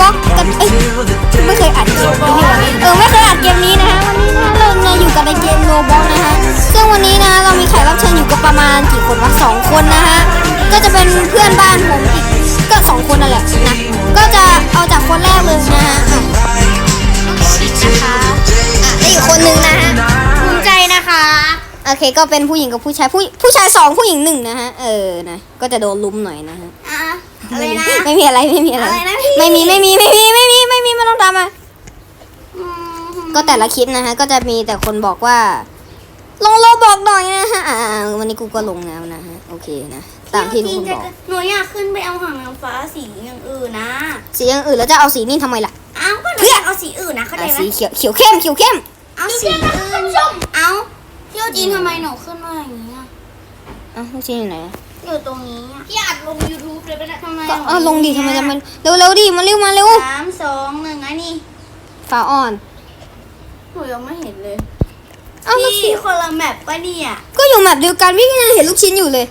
บ็อกกันไม่เคยอัดเกมนี้เออไม่เคยอัดเกมนี้นะฮะวันนี้นะเราเราอยู่กับในเกมโรบล็อกนะฮะซึ่งวันนี้นะเรามีแขกรับเชิญอยู่กับประมาณกี่คนวะสองคนนะฮะก็จะเป็นเพื่อนบ้านผมอีกก็สองคนนั่นแหละนะก็จะเอาจากคนแรกเลยนะฮะอะอีกคนนึงนะฮะ โอเค ก็เป็นผู้หญิงกับผู้ชายผู้ผู้ชายสองผู้หญิงหนึ่งนะฮะ เออนะก็จะโดนลุมหน่อยนะฮะอะอะไรนะ ไม่มีอะไรไม่มีอะไรอะไรนะพี่ ไม่มีไม่มีไม่มีไม่มีไม่มีไม่ต้องทำอะอืมก็แต่ละคลิปนะฮะ ก็จะมีแต่คนบอกว่า ลงโลบอกหน่อยนะฮะอ่าวันนี้กูก็ลงแล้วนะฮะโอเคนะตามที่ทุกคนบอกหนูอยากขึ้นไปเอาหางนางฟ้าสีอย่างอื่นนะสีอย่างอื่นแล้วจะเอาสีนี่ทำไมล่ะเอ้าก็หนูอยากเอาสีอื่นนะเข้าใจอะไหมสีเขียวเขียวเข้มเขียวเข้ม เอาสีอื่นเอ้า พี่โอจีนทำไมหนูขึ้นมาอย่างนี้อะอะลูกชิ้นอยู่ไหนอะอยู่ตรงนี้อะพี่อัดลง YouTube เลยไปะเนะทำไมก็หนูเอาลงดิทำไมจะมันเร็วเร็วๆดิมาเร็วมาเร็วสามสองหนึ่งอันนี้ฝาอ่อนหนูยังไม่เห็นเลยเอาลูกพี่ชิ้นคนละแมปปะเนี่ยก็อยู่แบบเดียวกันพี่ก็ยังเห็นลูกชิ้นอยู่เลย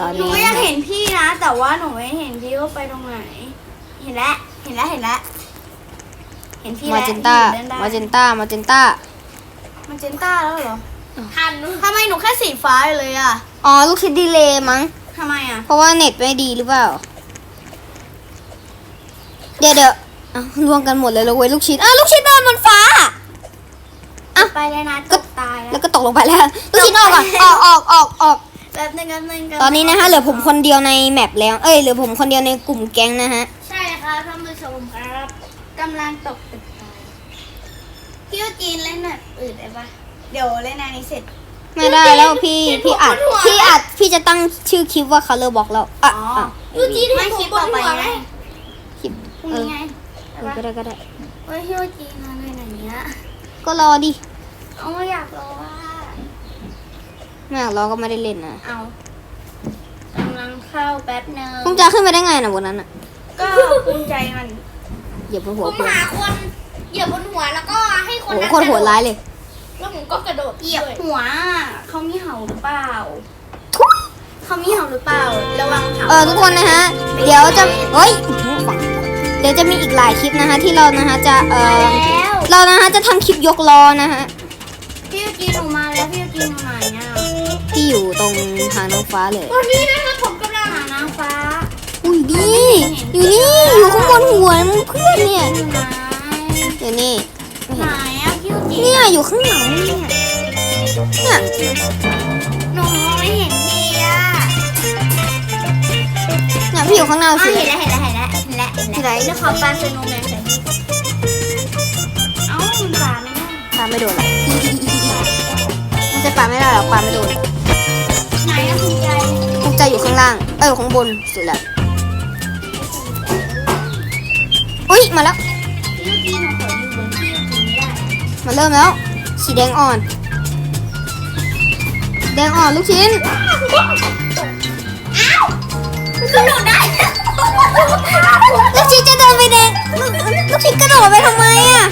ตอนหนูนี้ก็ยังเห็นพี่นะ แต่ว่าหนูไม่เห็นพี่ว่าไปตรงไหน เห็นแล้วเห็นแล้วเห็นแล้วเห็นพี่มาแล้วเจนต้าพี่อยู่ด้นมาเจนต้ามาเจนต้า มาเจนต้าแล้วเหรอทันทำไมหนูแค่สีฟ้าอยู่เลยอะ อ๋อ ลูกชิ้นดีเลย์มั้ง ทำไมอะ เพราะว่าเน็ตไม่ดีหรือเปล่า เดี๋ยวเดี๋ยวอะรวมกันหมดเลยเลยเว้ยลูกชิ้นอะลูกชิ้นเดินบนฟ้าอะไปเลยนะก็ตกตายแล้แล้ววก็ตกลงไปแล้ว ลูกชิ้นออกก่อนออกออกออกออกแป๊บนึงแป๊บนึงแป๊บตอนนี้นะฮะเหลือผมคนเดียวในแมปแล้ว เอ้ยเหลือผมคนเดียวในกลุ่มแก๊งนะฮะ ใช่ครับท่านผู้ชมครับกำลังตกตึกตาย พี่ว่าจีนเล่นแบบอื่นได้ปะเดี๋ยวเล่นอันนี้เสร็จ ไม่ได้แล้วพี่พี่อัดพี่อัดพี่จะตั้งชื่อคลิปว่า color box แล้วอะอ๋ออะยูจีนไม่คลิปต่อไปไงคลิปพรุ่งเออนี้ไงเออก็ได้ก็ได้ เฮ้ยพี่ว่าจีนอะไรไหนเนี้ยก็รอดิเอาไม่อยากรอว่า ไม่อยากรอก็ไม่ได้เล่นนะเอากำลังเข้าแป๊บนึงพงจะขึ้นไปได้ไงนะบนนั้นอะก็ภูมิใจมันเหยียบบนหัผวมเพื่อนหาคน เหยียบบนหัวแล้วก็ให้คโอ้นโหนั้นโคตรโหดร้ายเลย แล้วผมก็กระโดดเหยียบด้วยหัวเขามีเห่าหรือเปล่าเขามีเห่าหรือเปล่า ระวังเห่าเออทุกคนนะฮะ เดี๋ยวจะเฮ้ย เดี๋ยวจะมีอีกหลายคลิปนะคะที่เรานะฮะจะเอมาอแล้วเรานะฮะจะทำคลิปยกล้อนะฮะพี่ว่าจีนออกมาแล้วพี่ว่าจีนอยู่ไหนอะที่อยู่ตรงทางน้องฟ้าเลย ตอนนี้นะครับผมกำลังหานางฟ้าอุ้ยนี่อยู่นี่อยู่ข้างบนหัวมึงเพื่อนเนี่ย อยู่ไหน เดี๋ยวนี่ไม่ไหนเห็นอะพี่ว่าจีนเนี่ยอยู่ข้างหลังเนี่ยเนี่ยหนูมองไม่เห็นพี่อะเนี่ยพี่อยู่ข้างหน้าอ๋อสิ เห็นแล้วเห็นแล้วเห็นแล้วเห็นแล้วเห็นที่ไหน แล้วแล้วขอปลาสโนว์แมนใส่พี่เอ้ามันปลาไม่ได้ปาไม่โดนหรอกมันจะปาไม่ได้หรอกปาไม่โดนไหนอะคุณใจภูมิใจอยู่ข้างล่างเอ้ยอยู่ข้างบนสุดแล้วอุ้ยมาแล้ว พี่ว่าจีนหนูขออยู่บนพี่ว่าจีนไม่ได้มาเริ่มแล้ว สีแดงอ่อน แดงอ่อนลูกชิ้นกระโดดได้ลูกชิ้นจะเดินไปแดงลูกลูกชิ้นกระโดดไปทำไมอะ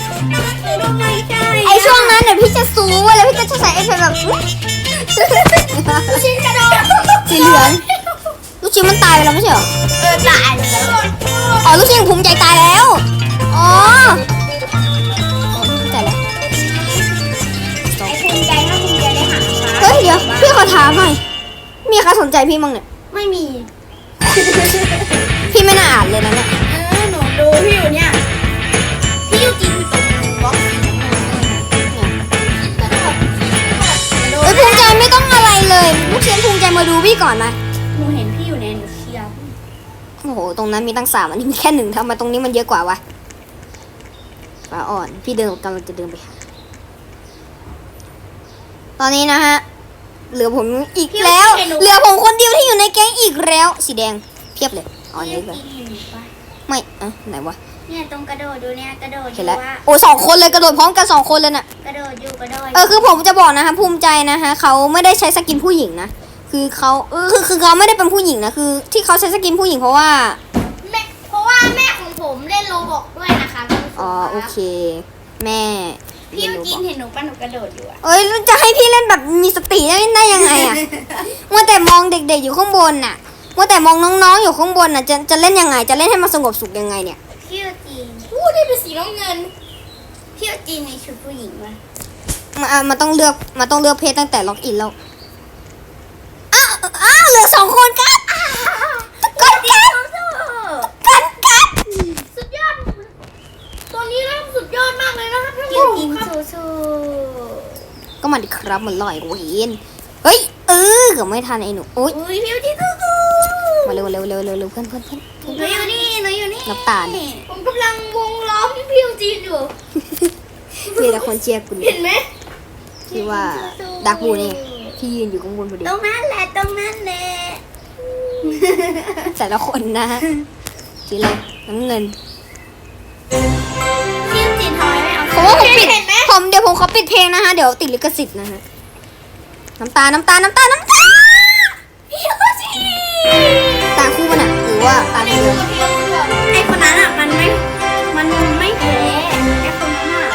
ทำไมใช่ไอช่วงนั้นเดี๋ยวพี่จะซูมแล้วพี่ก็จะใส่เอฟเฟกต์แบบชิ้นกระโดดสีเหลืองลูกชิ้นมันตายไปแล้วไม่ใช่เหรอเออตายแล้วอ๋อลูกชิ้นภูมิใจตายแล้ว อ๋อเข้าใจแล้วไอ้ภูมิใจถ้าภูมิใจได้หางฟ้าเฮ้ยเดี๋ยวพี่ขอถามหน่อยมีใครสนใจพี่มั้งเนี่ยไม่มี พี่ไม่น่าอ่านเลยนะเนี่ยเออหนูดูพี่อยู่เนี่ย พี่อยู่จีนอยู่ตรงบล็อกสีน้ำเงินเลยนะกระโดดกระโดเฮ้ดยภูมิใจไม่ต้องอะไรเลยลูกชิ้นภูมิใจมาดูพี่ก่อนนะหนูเห็นพี่อยู่ในหนูเชียร์ โอ้โหตรงนั้นมีตั้งสามอันนี้มีแค่หนึ่งทำไมตรงนี้มันเยอะกว่าวะฟ้าอ่อน พี่เดินกำลังจะเดินไปหา ตอนนี้นะฮะ เหลือผมอีกแล้ว เหลือผมคนเดียวที่อยู่ในแก๊งอีกแล้ว สีแดงเพียบเลยอ๋อพี่นี่อยู่เลยจีนเห็นหนูปะไม่อะไหนวะเนี่ยตรงกระโดดดูเนี่ยกระโดดอเห็นยู่แล้วว่าโอ้สองคนเลยกระโดดพร้อมกันสองคนเลยน่ะกระโดดอยู่กระโดดเออคือผมจะบอกนะคะ ภูมิใจนะคะเขาไม่ได้ใช้สกินผู้หญิงนะคือเขาเออคือคือเขาไม่ได้เป็นผู้หญิงนะคือ ที่เขาใช้สกินผู้หญิงเพราะว่าแม่เพราะว่าแม่ของผมเล่นโลบอก อ๋อโอเค แม่พี่อยู่รู้จีนบอกเห็นหนูปะหนูกระโดดอยู่อะเอ้ยแล้วจะให้พี่เล่นแบบมีสติได้ได้ยังไงอะมัวแต่มองเด็กๆอยู่ข้างบนน่ะมัวแต่มองน้องๆอยู่ข้างบนน่ะจะจะเล่นยังไง จะเล่นให้มันสงบสุขยังไงเนี่ยพี่อยู่จีนผู้ที่เป็นสีน้ำเงินพี่อยู่จีนมีชุดผู้หญิงปะมันอะมันต้องเลือกมันต้องเลือกเพศตั้งแต่ล็อกอินแล้วอ้าวอ้าวเหลือสองคนกันกันกันกันกัน สุดยอด ตัวนี้นะสุดยอดมากเลยนะครับท่าน พี่อ ผู้ ยู่ ช จีน มค รับสู้ก็มาดิครับเหมือนลอยเวนเฮ้ยเออเกือบไม่ทันไอ้หนูโอ๊ยอุ้ยพี่ยูจีสู้มาเร็วเร็วเร็วเร็วเร็วเพื่อนเพื่อนเพื่อนๆหนูอยู่นี่หนูอยู่นี่น้ำตาลผมกำลังวงล้อมพี่ยูจีนอยู่มีแต่คนเชียร์กูเนี่เห็ยนไหมที่ว่าดักบูนี่พี่ยืนอยู่ข้างบนพอดีตรงนั้นแหละตรงนั้นแหละแต่ละคนนะสีอะไรน้ำเงิน ปิดผมเดี๋ยวผมขอปิดเพลงนะฮะเดี๋ยวติดลิขสิทธิ์นะฮะน้ำตาลน้ำตาลน้ำตาลน้ำตาลพี่ยูจีตาคู่มันอะหรือว่าตาเดียวไอคนนั้นอะมันไม่มันไม่แพ้ไอคนนั้นอะ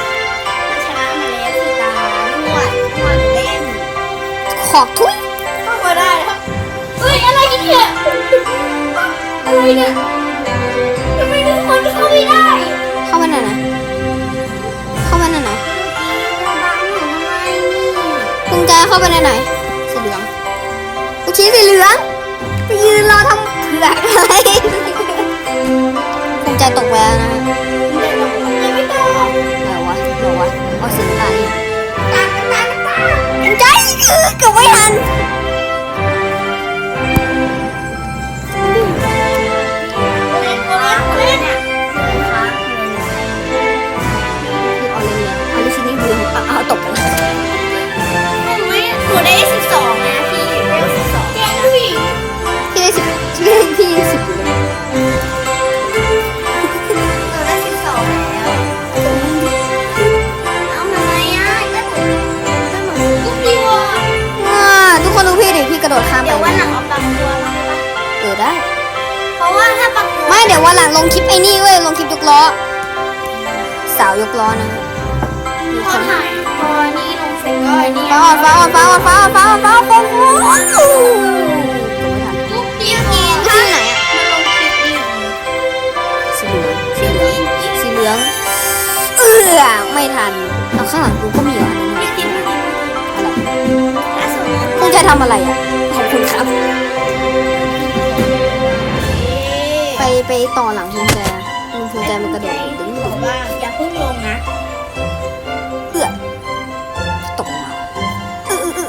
มันชนะมาแล้วคือตาหวดหวดเล่นขอบทุยเข้ามาได้แล้วเฮ้ยอะไรกันเนี่ยอะไรเนี่ย ไปไหนไหนอยสีเหลืองลูกชิ้นสีเหลืองไปยืนรอทำเผือกอะไรคุณแจตกไปแล้วนะฮะไม่ต้องไหนวะไหนวะเอาสีน้ำตาลนี่ตามตามตามคุณแจเออเกือบไม่ทัน เดี๋ยววันหลังเอาปักตัวมาเออได้ เพราะว่าถ้าปักตัวไม่เดี๋ยววันหลังลงคลิปไอ้นี่เว้ยลงคลิปยกล้อ สาวยกล้อนะมีพคอนถ่ายพอนี่ลงเสร็จก็ไอ้นี่ฟ้าอ่อนฟ้าอ่อนฟ้าอ่อนฟ้าอ่อนฟ้าอ่อนฟ้าอ่อนฟ้าโอ้โหไม่ทันทุกทีพี่ว่ากินถ้าไหนอะมันลงคลิปดีสีเหลืองสีพี่เหลืองกินสีเหลืองเออไม่ทันเอาข้างหลังกูก็มีเหรออันนี้พี่กินพี่กินอะไรถ้าสมมติคุณจะทำอะไรอะขอบ คุณครับ ไปไปต่อหลังคุณแจคุณคุณแจมันกระโดดดึงบอกว่าอย่าเพิ่งลงนะเอื้อตกมาเออเอ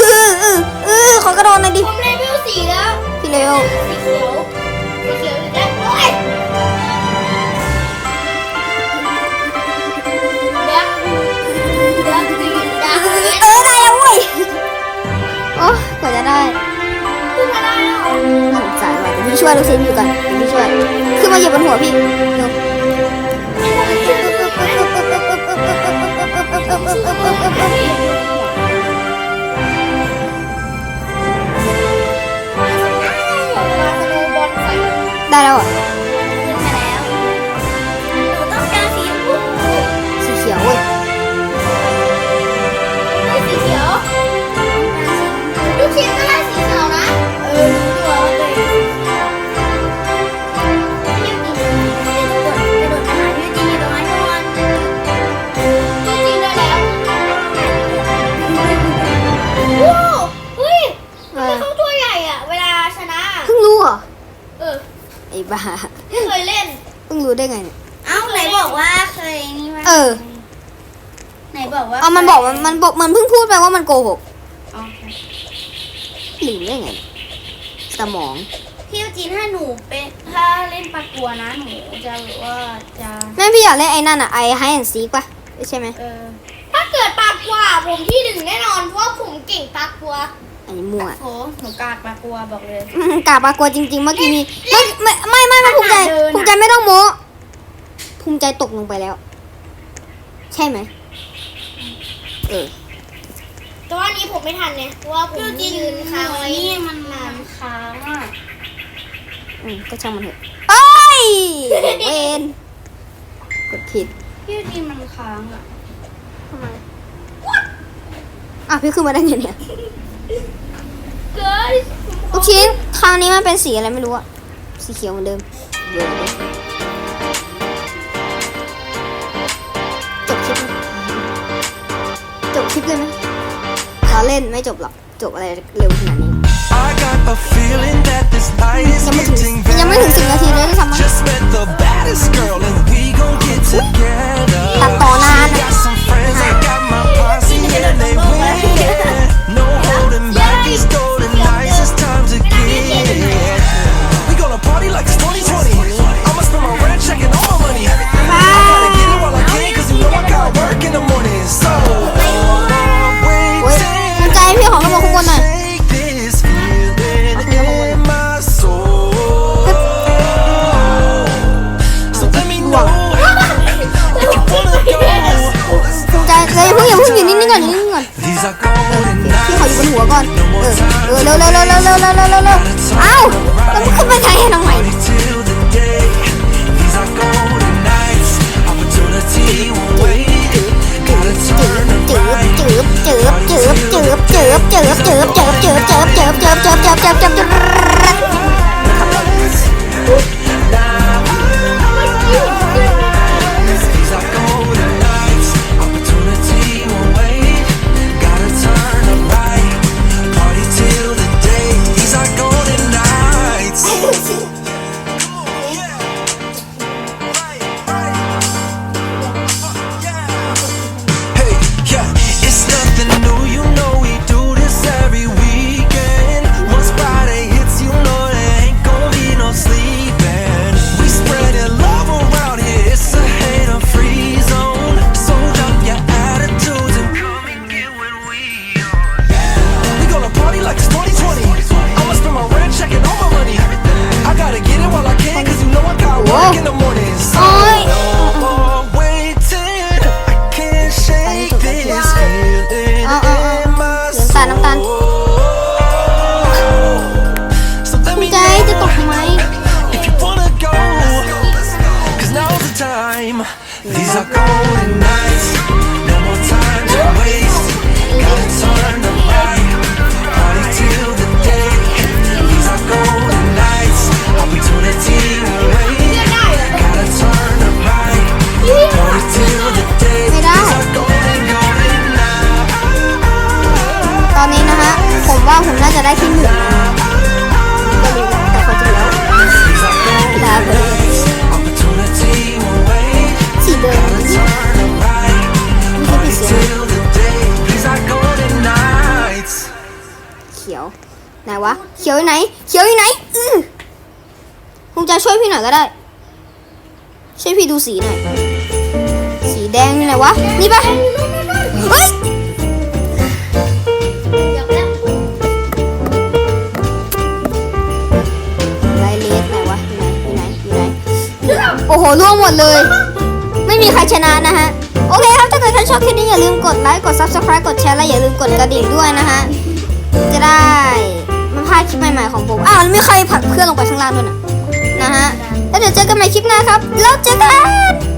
อเออเออขอกระโดดหน่อยดิผมเลเวลสี่แล้วพี่เร็วสีเขียว ลูกศิษย์อยู่กันพี่ช่วย ขึ้นมาเหยียบบนหัวพี่ ไอ้บ้าไม่เคยเล่นเพิ่งรู้ได้ไงเนี่ย เอ้าไหนบอกว่าเคยนี่ว่าเออ ไหนบอกว่าเอามันบอกมันมันบอกมันเพิ่งพูดไปว่ามันโกหกอ๋อลืมได้ไงสมอง พี่จีนถ้าหนูเป็นถ้าเล่นปากกัวนะหนูจะแบบว่าจะแม่พี่อยากเล่นไอ้นั่นอะไอไฮแอนซีป่ะใช่ไหม เออ ถ้าเกิดปากกว่าผมที่หนึ่งแน่นอนเพราะว่าผมเก่งปากกว่า อันนี้มั่วโหหนูกากปากกัวบอกเลย อืมกาบปากกลัวจริง ๆ เมื่อกี้มีเมื่อไม่ไม่ไม่ไม่ภูมิใจขนาดเดินอะ ภูมิใจไม่ต้องโม้ภูมิใจตกลงไปแล้ว ใช่ไหมเออแต่ว่านี้ผมไม่ทันเนี่ยเพราะว่าผมพี่จีนยืนค้างไว้นี่มันนานค้างอะอืมก็ช่างมันเถอะเอ้ยเวนกดผิดพี่จีนมันค้างอะทำไมอะพี่ขึ้นมาได้ไงเนี่ย เกินลูกชิ้นคราวนี้มันเป็นสีอะไรไม่รู้อะสีเขียวเหมือนเดิมเดี๋ยวนะจบคลิปไหมจบคลิปเลยไหมเราเล่นไม่จบหรอก จบอะไรเร็วขนาดนี้ I got a feeling that this night is ยังไม่ถึง getting ยังไม่ถึงสิบนาทีเลยด้วยซ้ำมั้ง ร็วเร็วเร็วเร็วเร็วเร็วเร็วเร็วเร็วเอ้าแล้วมันขึ้นไปไงทำไม Party till the day. These are golden nights. Opportunity will wait. Gotta turn จืบจืบจืบจืบจืบจืบจืบจืบจืบจืบจืบจืบจืบจืบจืบจืบจืบจืบ คุณจะช่วยพี่หน่อยก็ได้ ช่วยพี่ดูสีหน่อย สีแดงอยู่ไหนวะ นี่ปะเฮ้ยไรเลสไหนวะอยู่ไหนอยู่ไหนอยู่ไหน โอ้โหร่วงหมดเลย ไม่มีใครชนะนะฮะ โอเคครับ ถ้าเกิดท่านชอบคลิปนี้อย่าลืมกดไลค์ กด subscribe กดแชร์และอย่าลืมกดกระดิ่งด้วยนะฮะ จะได้ไม่พลาดคลิปใหม่ๆของผม อ้าวแล้วไม่ใครผลักเพื่อนลงไปข้างล่างด้วยนะ นะฮะ แล้วเดี๋ยวเจอกันใหม่คลิปหน้าครับ แล้วเจอกัน